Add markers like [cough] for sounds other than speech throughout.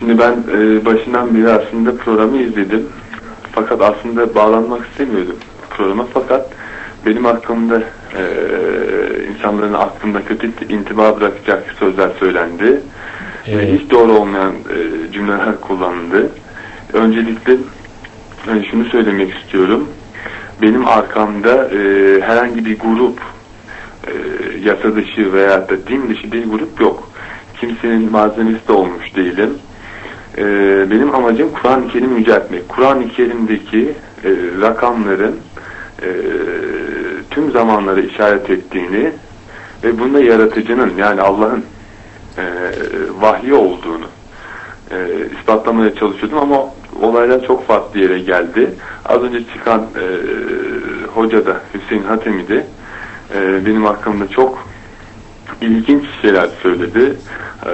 Şimdi ben e, başından beri aslında programı izledim. Fakat aslında bağlanmak istemiyordum programa. Fakat benim hakkımda e, insanların aklında kötü intiba bırakacak sözler söylendi. Ve Evet. hiç doğru olmayan e, cümleler kullanıldı. Öncelikle e, şunu söylemek istiyorum. Benim arkamda e, herhangi bir grup e, yasa dışı veya da din dışı bir grup yok. Kimsenin malzemesi de olmuş değilim. E, benim amacım Kur'an-ı Kerim'i yüceltmek. Kur'an-ı Kerim'deki e, rakamların e, tüm zamanlara işaret ettiğini ve bunda yaratıcının yani Allah'ın e, vahyi olduğunu e, ispatlamaya çalışıyordum ama olaylar çok farklı yere geldi. Az önce çıkan e, hoca da Hüseyin Hatemi de e, benim hakkımda çok ilginç şeyler söyledi. E,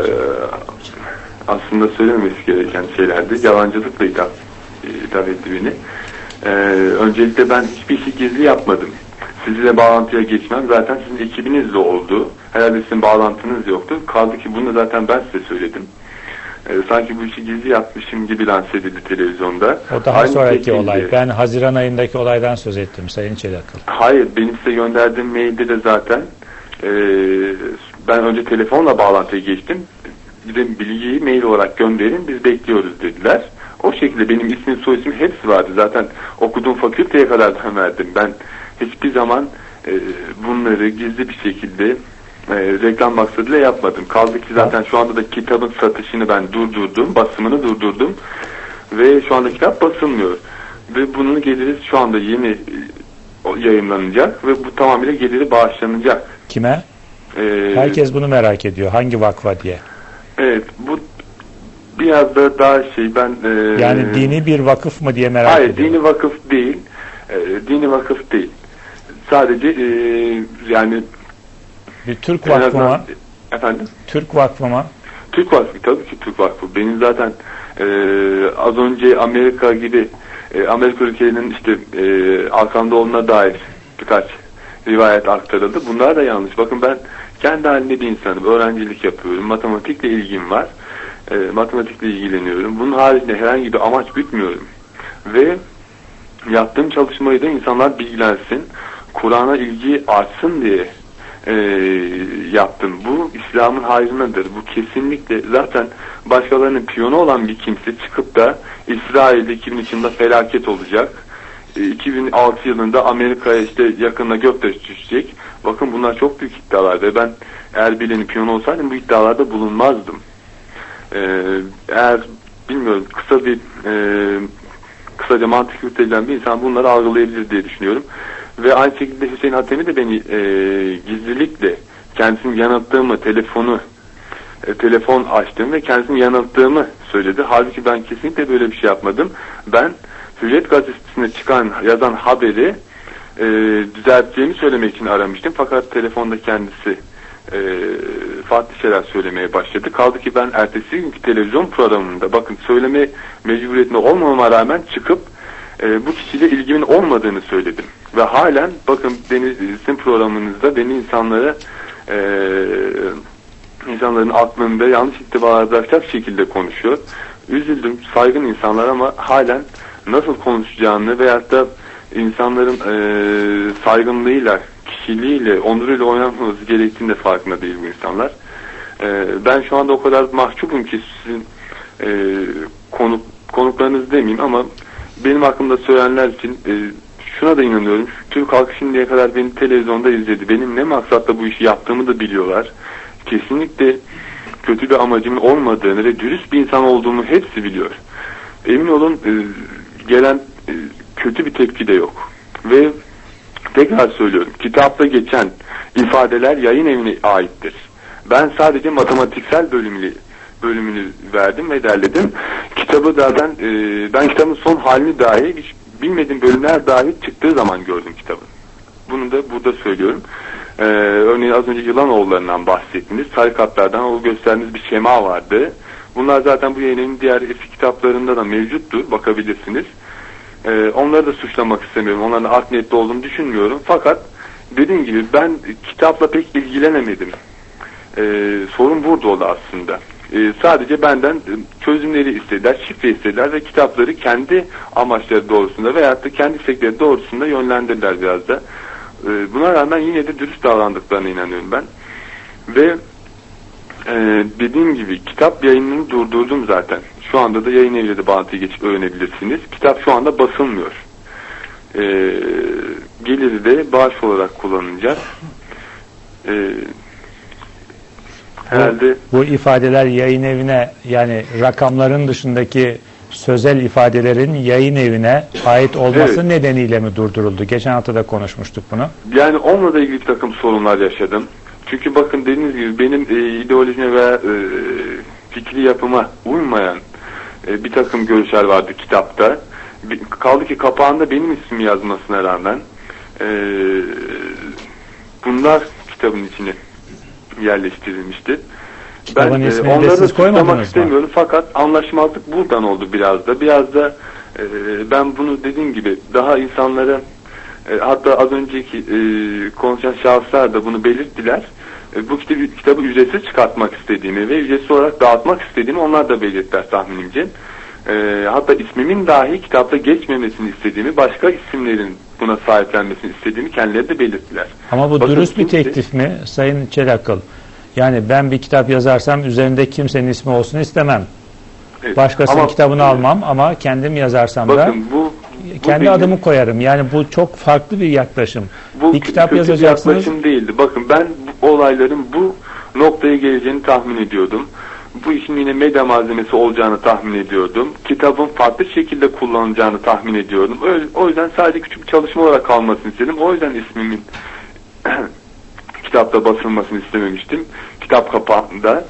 aslında söylememesi gereken şeylerdi. Yalancılıkla ithaf, ithaf etti beni. E, öncelikle ben hiçbir şey gizli yapmadım. Sizinle bağlantıya geçmem zaten sizin ekibinizle oldu. Herhalde sizin bağlantınız yoktu. Kaldı ki bunu zaten ben size söyledim. E, sanki bu işi gizli yapmışım gibi lanse edildi televizyonda. O daha Aynı sonraki şekilde- olay. Ben Haziran ayındaki olaydan söz ettim Sayın Çelakıl. Hayır, benim size gönderdiğim mailde de zaten e, ben önce telefonla bağlantıya geçtim. Bir de bilgiyi mail olarak gönderin, biz bekliyoruz dediler. O şekilde benim ismim, soy ismim hepsi vardı. Zaten okuduğum fakülteye kadar da verdim. Ben hiçbir zaman e, bunları gizli bir şekilde e, reklam maksadıyla yapmadım. Kaldı ki zaten şu anda da kitabın satışını ben durdurdum, basımını durdurdum. Ve şu anda kitap basılmıyor. Ve bunun geliri şu anda yeni e, yayınlanacak ve bu tamamıyla geliri bağışlanacak. Kime? Ee, Herkes bunu merak ediyor. Hangi vakfa diye. Evet bu biraz da daha şey ben e, Yani dini bir vakıf mı diye merak Hayır ediyor. dini vakıf değil. E, dini vakıf değil. Sadece e, yani Bir Türk vakfı azından- mı? efendim Türk vakfı mı? Türk Vakfı tabii ki Türk Vakfı. Benim zaten e, az önce Amerika gibi e, Amerika ülkelerinin işte e, arkamda olduğuna dair birkaç rivayet aktarıldı. Bunlar da yanlış. Bakın ben kendi halinde bir insanım. Öğrencilik yapıyorum. Matematikle ilgim var. E, matematikle ilgileniyorum. Bunun haricinde herhangi bir amaç gütmüyorum. Ve yaptığım çalışmayı da insanlar bilgilensin. Kur'an'a ilgi artsın diye e, yaptım. Bu İslam'ın hayrınadır. Bu kesinlikle zaten başkalarının piyonu olan bir kimse çıkıp da İsrail'de 2000 yılında felaket olacak. E, 2006 yılında Amerika'ya işte yakında göktaş düşecek. Bakın bunlar çok büyük iddialar ve ben eğer piyonu olsaydım bu iddialarda bulunmazdım. E, eğer bilmiyorum kısa bir e, kısaca mantık yürütebilen bir insan bunları algılayabilir diye düşünüyorum. Ve aynı şekilde Hüseyin Hatemi de beni e, gizlilikle kendisini yanılttığımı, telefonu e, telefon açtığımı ve kendisini yanılttığımı söyledi. Halbuki ben kesinlikle böyle bir şey yapmadım. Ben Hürriyet gazetesine çıkan, yazan haberi e, düzelteceğimi söylemek için aramıştım. Fakat telefonda kendisi e, farklı şeyler söylemeye başladı. Kaldı ki ben ertesi günkü televizyon programında bakın söyleme mecburiyetinde olmama rağmen çıkıp e, bu kişiyle ilgimin olmadığını söyledim. Ve halen bakın beni, sizin programınızda beni insanlara e, insanların aklında yanlış ittibalar bırakacak şekilde konuşuyor. Üzüldüm saygın insanlar ama halen nasıl konuşacağını veyahut da insanların e, saygınlığıyla, kişiliğiyle, onuruyla oynanması gerektiğini de farkında değil bu insanlar. E, ben şu anda o kadar mahcubum ki sizin e, konuk, konuklarınız demeyeyim ama benim hakkımda söylenenler için e, şuna da inanıyorum. Türk halkı şimdiye kadar beni televizyonda izledi. Benim ne maksatla bu işi yaptığımı da biliyorlar. Kesinlikle kötü bir amacımın olmadığını ve dürüst bir insan olduğumu hepsi biliyor. Emin olun e, gelen e, kötü bir tepki de yok. Ve tekrar söylüyorum. Kitapta geçen ifadeler yayın evine aittir. Ben sadece matematiksel bölümünü bölümünü verdim ve derledim. Kitabı zaten e, ben kitabın son halini dahi hiç bilmediğim bölümler dahi çıktığı zaman gördüm kitabı. Bunu da burada söylüyorum. Ee, örneğin az önce Yılanoğullarından bahsettiniz. Tarikatlardan o gösterdiğiniz bir şema vardı. Bunlar zaten bu yayının diğer eski kitaplarında da mevcuttur. Bakabilirsiniz. Ee, onları da suçlamak istemiyorum. Onların art niyetli olduğunu düşünmüyorum. Fakat dediğim gibi ben kitapla pek ilgilenemedim. Ee, sorun burada oldu aslında. E, sadece benden e, çözümleri istediler, şifre istediler ve kitapları kendi amaçları doğrusunda veyahut da kendi istekleri doğrusunda yönlendirdiler biraz da. E, buna rağmen yine de dürüst davrandıklarına inanıyorum ben. Ve e, dediğim gibi kitap yayınını durdurdum zaten. Şu anda da yayın eviyle de bağlantıya geçip öğrenebilirsiniz. Kitap şu anda basılmıyor. E, geliri de bağış olarak kullanılacak. E, herhalde Bu ifadeler yayın evine yani rakamların dışındaki sözel ifadelerin yayın evine ait olması Evet. nedeniyle mi durduruldu? Geçen hafta da konuşmuştuk bunu. Yani onunla da ilgili bir takım sorunlar yaşadım. Çünkü bakın dediğiniz gibi benim e, ideolojime ve e, fikri yapıma uymayan e, bir takım görüşler vardı kitapta. Bir- Kaldı ki kapağında benim ismim yazmasına rağmen e, bunlar kitabın içine yerleştirilmişti. Kitabın ismini de onları suçlamak mı? istemiyorum fakat anlaşmazlık buradan oldu biraz da. Biraz da e, ben bunu dediğim gibi daha insanlara e, hatta az önceki e, konuşan şahıslar da bunu belirttiler. E, bu kitabı, kitabı ücretsiz çıkartmak istediğimi ve ücretsiz olarak dağıtmak istediğimi onlar da belirttiler tahminimce. E, hatta ismimin dahi kitapta geçmemesini istediğimi, başka isimlerin buna sahiplenmesini istediğimi kendileri de belirttiler. Ama bu Bakın dürüst bir teklif mi Sayın Çelakıl? Yani ben bir kitap yazarsam üzerinde kimsenin ismi olsun istemem. Evet. Başkasının Ama- kitabını almam ama kendim yazarsam da Bakın bu, bu kendi benim- adımı koyarım. Yani bu çok farklı bir yaklaşım. Bu bir kitap kötü yazacaksınız. yaklaşım değildi. Bakın ben olayların bu noktaya geleceğini tahmin ediyordum. Bu işin yine medya malzemesi olacağını tahmin ediyordum. Kitabın farklı şekilde kullanılacağını tahmin ediyordum. O yüzden sadece küçük bir çalışma olarak kalmasını istedim. O yüzden ismimin [clears throat] kitapta basılmasını istememiştim. Kitap kapağında.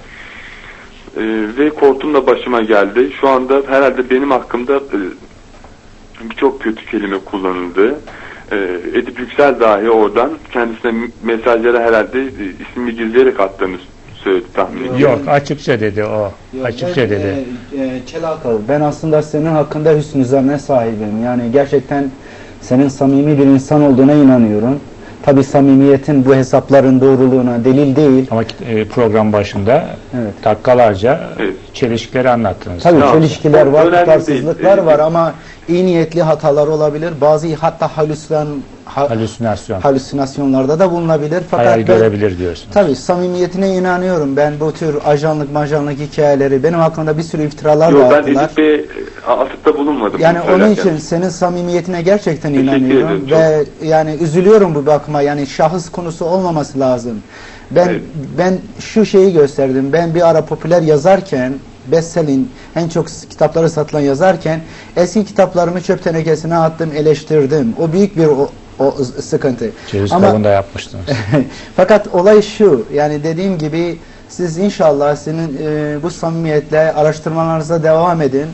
Ee, ve korktum da başıma geldi. Şu anda herhalde benim hakkımda e, birçok kötü kelime kullanıldı. Ee, Edip Yüksel dahi oradan kendisine mesajlara herhalde e, ismini gizleyerek attığını söyledi tahmin ediyorum. Yok açıkça dedi o. Yok, açıkça ben, dedi. E, e, Çelakav, ben aslında senin hakkında hüsnü zanne sahibim. Yani gerçekten senin samimi bir insan olduğuna inanıyorum. Tabi samimiyetin bu hesapların doğruluğuna delil değil. Ama e, program başında Evet. dakikalarca Evet. çelişkileri anlattınız. Tabii Tamam. çelişkiler var, tutarsızlıklar değil. var ama iyi niyetli hatalar olabilir. Bazı hatta halüsyan, ha, Halüsinasyon. halüsinasyonlarda da bulunabilir. Fakat Hayal ben- görebilir diyorsunuz. Tabii samimiyetine inanıyorum. Ben bu tür ajanlık majanlık hikayeleri benim hakkında bir sürü iftiralar Yok da ben. Edip Bey'e atıfta bulunmadım. Yani onun söylerken. için senin samimiyetine gerçekten Teşekkür inanıyorum ederim, ve yani üzülüyorum bu bakıma. Yani şahıs konusu olmaması lazım. Ben Evet. ben şu şeyi gösterdim. Ben bir ara popüler yazarken bestselling en çok kitapları satılan yazarken eski kitaplarımı çöp tenekesine attım, eleştirdim. O büyük bir o, o sıkıntı. Ceviz Ama kabuğunu da yapmıştınız. [laughs] fakat olay şu, yani dediğim gibi siz inşallah senin e, bu samimiyetle araştırmalarınıza devam edin,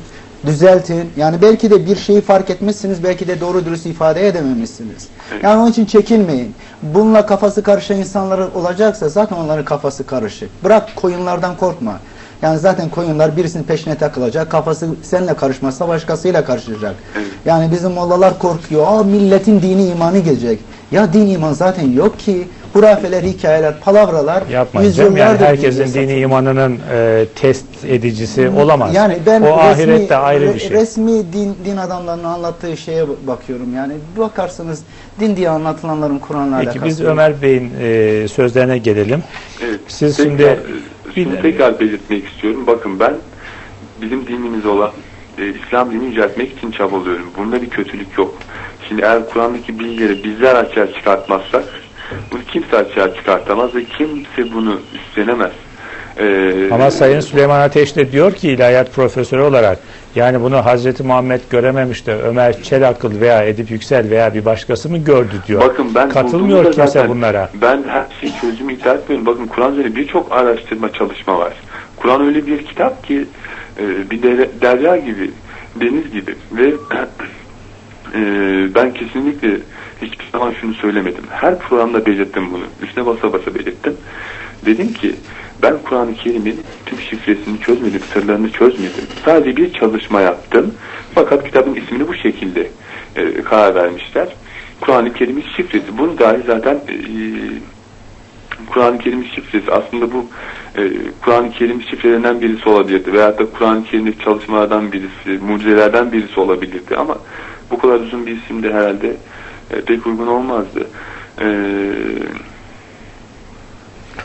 düzeltin. Yani belki de bir şeyi fark etmişsiniz, belki de doğru dürüst ifade edememişsiniz. Yani onun için çekinmeyin. Bununla kafası karışan insanlar olacaksa zaten onların kafası karışık. Bırak koyunlardan korkma. Yani zaten koyunlar birisinin peşine takılacak. Kafası seninle karışmazsa başkasıyla karışacak. Yani bizim mollalar korkuyor. Aa milletin dini imanı gelecek. Ya din iman zaten yok ki. Hurafeler, hikayeler, palavralar Yapmayın canım. Yani herkesin dini imanının e, test edicisi olamaz. Yani ben o resmi, ahirette ayrı bir şey. resmi din, din adamlarının anlattığı şeye bakıyorum. Yani bakarsınız din diye anlatılanların Kur'an'la Peki alakası biz yok. Ömer Bey'in e, sözlerine gelelim. Evet. Siz tekrar, şimdi- şunu tekrar belirtmek istiyorum. Bakın ben bizim dinimiz olan e, İslam dinini yüceltmek için çabalıyorum. Bunda bir kötülük yok. Şimdi eğer Kur'an'daki bilgileri bizler açığa çıkartmazsak bunu kimse açığa çıkartamaz ve kimse bunu üstlenemez. Ee, Ama Sayın Süleyman Ateş de diyor ki ilahiyat profesörü olarak yani bunu Hazreti Muhammed görememiş de Ömer Çelakıl veya Edip Yüksel veya bir başkası mı gördü diyor. Bakın ben Katılmıyor kimse zaten bunlara. Ben her şeyi çözümü iddia etmiyorum. Bakın Kur'an üzerine birçok araştırma çalışma var. Kur'an öyle bir kitap ki e, bir derya gibi, deniz gibi ve [clears throat] e, ben kesinlikle hiçbir zaman şunu söylemedim. Her programda belirttim bunu. Üstüne basa basa belirttim. Dedim ki ben Kur'an-ı Kerim'in tüm şifresini çözmedim, sırlarını çözmedim. Sadece bir çalışma yaptım. Fakat kitabın ismini bu şekilde e, karar vermişler. Kur'an-ı Kerim'in şifresi. Bunu dahi zaten e, Kur'an-ı Kerim şifresi aslında bu e, Kur'an-ı Kerim şifrelerinden birisi olabilirdi veyahut da Kur'an-ı Kerim'deki çalışmalardan birisi, mucizelerden birisi olabilirdi ama bu kadar uzun bir isim de herhalde e, pek uygun olmazdı. E,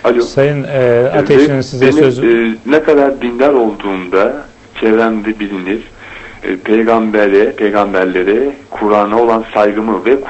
alo. Sayın e, Ateş'in size benim, sözü... e, ne kadar dindar olduğumda çevremde bilinir. E, peygambere, peygamberlere, Kur'an'a olan saygımı ve